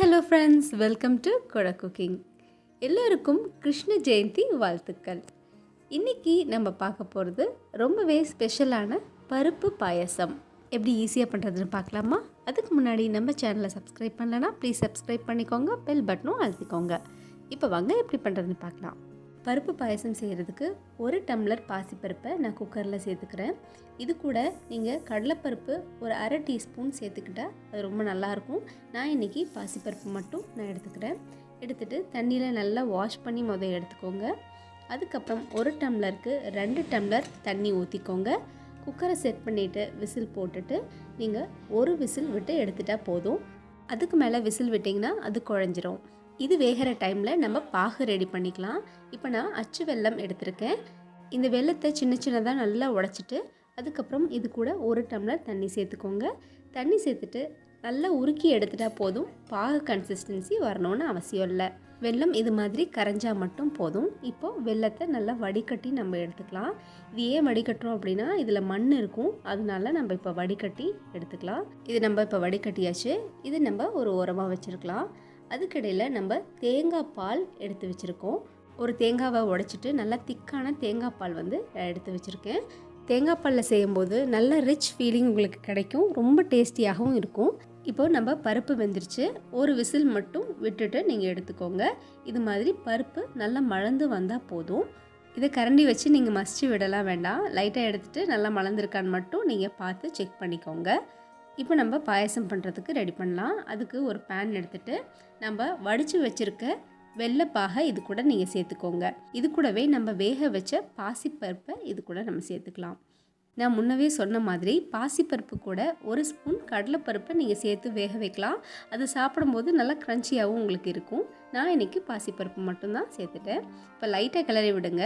Hello friends welcome to கொட cooking எல்லோருக்கும் கிருஷ்ண ஜெயந்தி வாழ்த்துக்கள். இன்றைக்கி நம்ம பார்க்க போகிறது ரொம்பவே ஸ்பெஷலான பருப்பு பாயசம். எப்படி ஈஸியாக பண்ணுறதுன்னு பார்க்கலாமா? அதுக்கு முன்னாடி நம்ம சேனலை சப்ஸ்கிரைப் பண்ணலன்னா ப்ளீஸ் சப்ஸ்கிரைப் பண்ணிக்கோங்க பெல் பட்டனும் அழுத்திக்கோங்க. இப்போ வாங்க எப்படி பண்ணுறதுன்னு பார்க்கலாம். பருப்பு பாயசம் செய்கிறதுக்கு ஒரு டம்ளர் பாசிப்பருப்பை நான் குக்கரில் சேர்த்துக்கிறேன். இது கூட நீங்கள் கடலைப்பருப்பு ஒரு அரை டீஸ்பூன் சேர்த்துக்கிட்டால் அது ரொம்ப நல்லாயிருக்கும். நான் இன்றைக்கி பாசிப்பருப்பு மட்டும் நான் எடுத்துக்கிறேன். எடுத்துகிட்டு தண்ணியில் நல்லா வாஷ் பண்ணி முதல் எடுத்துக்கோங்க. அதுக்கப்புறம் ஒரு டம்ளருக்கு ரெண்டு டம்ளர் தண்ணி ஊற்றிக்கோங்க குக்கரை செட் பண்ணிவிட்டு விசில் போட்டுட்டு நீங்கள் ஒரு விசில் விட்டு எடுத்துட்டால் போதும். அதுக்கு மேலே விசில் விட்டிங்கன்னா அது குழஞ்சிரும். இது வேகிற டைமில் நம்ம பாகு ரெடி பண்ணிக்கலாம். இப்போ நான் அச்சு வெல்லம் எடுத்திருக்கேன். இந்த வெல்லத்தை சின்ன சின்னதாக நல்லா உடச்சிட்டு அதுக்கப்புறம் இது கூட ஒரு டம்ளர் தண்ணி சேர்த்துக்கோங்க. தண்ணி சேர்த்துட்டு நல்லா உருக்கி எடுத்துட்டா போதும். பாகு கன்சிஸ்டன்சி வரணும்னு அவசியம் இல்லை. வெல்லம் இது மாதிரி கரைஞ்சால் மட்டும் போதும். இப்போது வெல்லத்தை நல்லா வடிகட்டி நம்ம எடுத்துக்கலாம். இது ஏன் வடிகட்டுறோம் அப்படின்னா இதில் மண் இருக்கும். அதனால நம்ம இப்போ வடிகட்டி எடுத்துக்கலாம். இது நம்ம இப்போ வடிகட்டியாச்சு. இது நம்ம ஒரு உரமாக வச்சுருக்கலாம். அதுக்கிடையில் நம்ம தேங்காய் பால் எடுத்து வச்சுருக்கோம். ஒரு தேங்காவை உடைச்சிட்டு நல்லா திக்கான தேங்காய் பால் வந்து எடுத்து வச்சுருக்கேன். தேங்காய் பாலில் செய்யும்போது நல்ல ரிச் ஃபீலிங் உங்களுக்கு கிடைக்கும். ரொம்ப டேஸ்டியாகவும் இருக்கும். இப்போ நம்ம பருப்பு வெந்துருச்சு. ஒரு விசில் மட்டும் விட்டுட்டு நீங்கள் எடுத்துக்கோங்க. இது மாதிரி பருப்பு நல்லா மலர்ந்து வந்தால் போதும். இதை கரண்டி வச்சு நீங்கள் மசிச்சு விடலாம் வேண்டாம். லைட்டாக எடுத்துகிட்டு நல்லா மலர்ந்துருக்கான்னு மட்டும் நீங்கள் பார்த்து செக் பண்ணிக்கோங்க. இப்போ நம்ம பாயசம் பண்ணுறதுக்கு ரெடி பண்ணலாம். அதுக்கு ஒரு பேன் எடுத்துகிட்டு நம்ம வடித்து வச்சுருக்க வெள்ளைப்பாகை இது கூட நீங்கள் சேர்த்துக்கோங்க. இது கூடவே நம்ம வேக வச்ச பாசிப்பருப்பை இது கூட நம்ம சேர்த்துக்கலாம். நான் முன்னவே சொன்ன மாதிரி பாசிப்பருப்பு கூட ஒரு ஸ்பூன் கடலைப்பருப்பை நீங்கள் சேர்த்து வேக வைக்கலாம். அது சாப்பிடும்போது நல்லா க்ரன்ச்சியாகவும் உங்களுக்கு இருக்கும். நான் இன்றைக்கி பாசிப்பருப்பு மட்டும்தான் சேர்த்துட்டேன். இப்போ லைட்டாக கிளறி விடுங்க.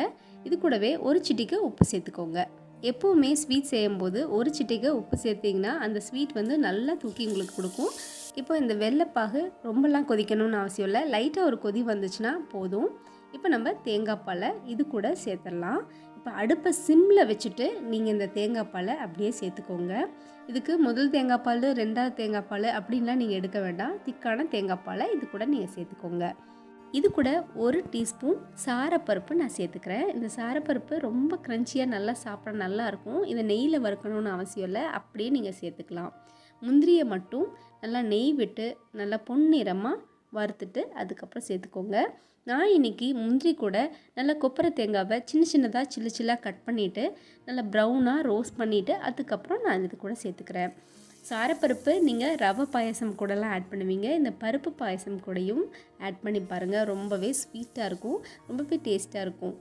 இது கூடவே ஒரு சிட்டிக்கு உப்பு சேர்த்துக்கோங்க. எப்போவுமே ஸ்வீட் செய்யும்போது ஒரு சிட்டிகை உப்பு சேர்த்திங்கன்னா அந்த ஸ்வீட் வந்து நல்லா தூக்கி உங்களுக்கு கொடுக்கும். இப்போ இந்த வெள்ளைப்பாகு ரொம்பலாம் கொதிக்கணும்னு அவசியம் இல்லை. லைட்டாக ஒரு கொதி வந்துச்சுன்னா போதும். இப்போ நம்ம தேங்காய் பாலை இது கூட சேர்த்துடலாம் இப்போ அடுப்பை சிம்மில் வச்சுட்டு நீங்கள் இந்த தேங்காய் பாலை அப்படியே சேர்த்துக்கோங்க. இதுக்கு முதல் தேங்காய் பால் ரெண்டாவது தேங்காய் பால் அப்படின்லாம் நீங்கள் எடுக்க வேண்டாம். திக்கான தேங்காய் பாலை இது கூட நீங்கள் சேர்த்துக்கோங்க. இது கூட ஒரு டீஸ்பூன் சாரப்பருப்பு நான் சேர்த்துக்கிறேன். இந்த சாரப்பருப்பு ரொம்ப க்ரன்ச்சியாக நல்லா சாப்பிட நல்லாயிருக்கும். இதை நெய்யில் வறுக்கணும்னு அவசியம் இல்லை. அப்படியே நீங்கள் சேர்த்துக்கலாம். முந்திரியை மட்டும் நல்லா நெய் விட்டு நல்லா பொன்னிறமாக வறுத்துட்டு அதுக்கப்புறம் சேர்த்துக்கோங்க. நான் இன்றைக்கி முந்திரி கூட நல்லா கொப்பரை தேங்காவை சின்ன சின்னதாக சில்லு சில்லாக கட் பண்ணிவிட்டு நல்லா ப்ரௌனாக ரோஸ்ட் பண்ணிவிட்டு அதுக்கப்புறம் நான் இது கூட சேர்த்துக்கிறேன். சாரப்பருப்பு நீங்கள் ரவை பாயசம் கூடலாம் ஆட் பண்ணுவீங்க. இந்த பருப்பு பாயசம் கூடயும் ஆட் பண்ணி பாருங்கள் ரொம்பவே ஸ்வீட்டாக இருக்கும். ரொம்பவே டேஸ்ட்டாக இருக்கும்.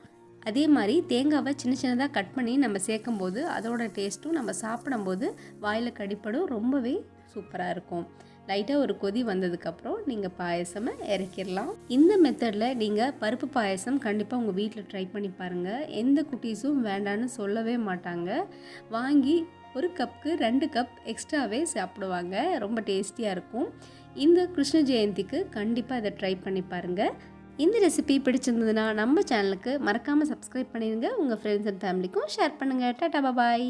அதே மாதிரி தேங்காவை சின்ன சின்னதாக கட் பண்ணி நம்ம சேர்க்கும் போது அதோட டேஸ்ட்டும் நம்ம சாப்பிடும்போது வாயில் கடிப்படும். ரொம்பவே சூப்பராக இருக்கும். லைட்டாக ஒரு கொதி வந்ததுக்கப்புறம் நீங்கள் பாயசமை இறக்கிடலாம் இந்த மெத்தடில் நீங்கள் பருப்பு பாயசம் கண்டிப்பாக உங்கள் வீட்டில் ட்ரை பண்ணி பாருங்கள் எந்த குட்டீஸும் வேண்டான்னு சொல்லவே மாட்டாங்க. வாங்கி ஒரு கப்புக்கு ரெண்டு கப் எக்ஸ்ட்ராவே சாப்பிடுவாங்க. ரொம்ப டேஸ்டியாக இருக்கும். இந்த கிருஷ்ண ஜெயந்திக்கு கண்டிப்பாக இதை ட்ரை பண்ணி பாருங்கள் இந்த ரெசிபி பிடிச்சிருந்ததுன்னா நம்ம சேனலுக்கு மறக்காமல் சப்ஸ்கிரைப் பண்ணிடுங்க உங்கள் ஃப்ரெண்ட்ஸ் அண்ட் ஃபேமிலிக்கும் ஷேர் பண்ணுங்கள் டாட்டா பாய்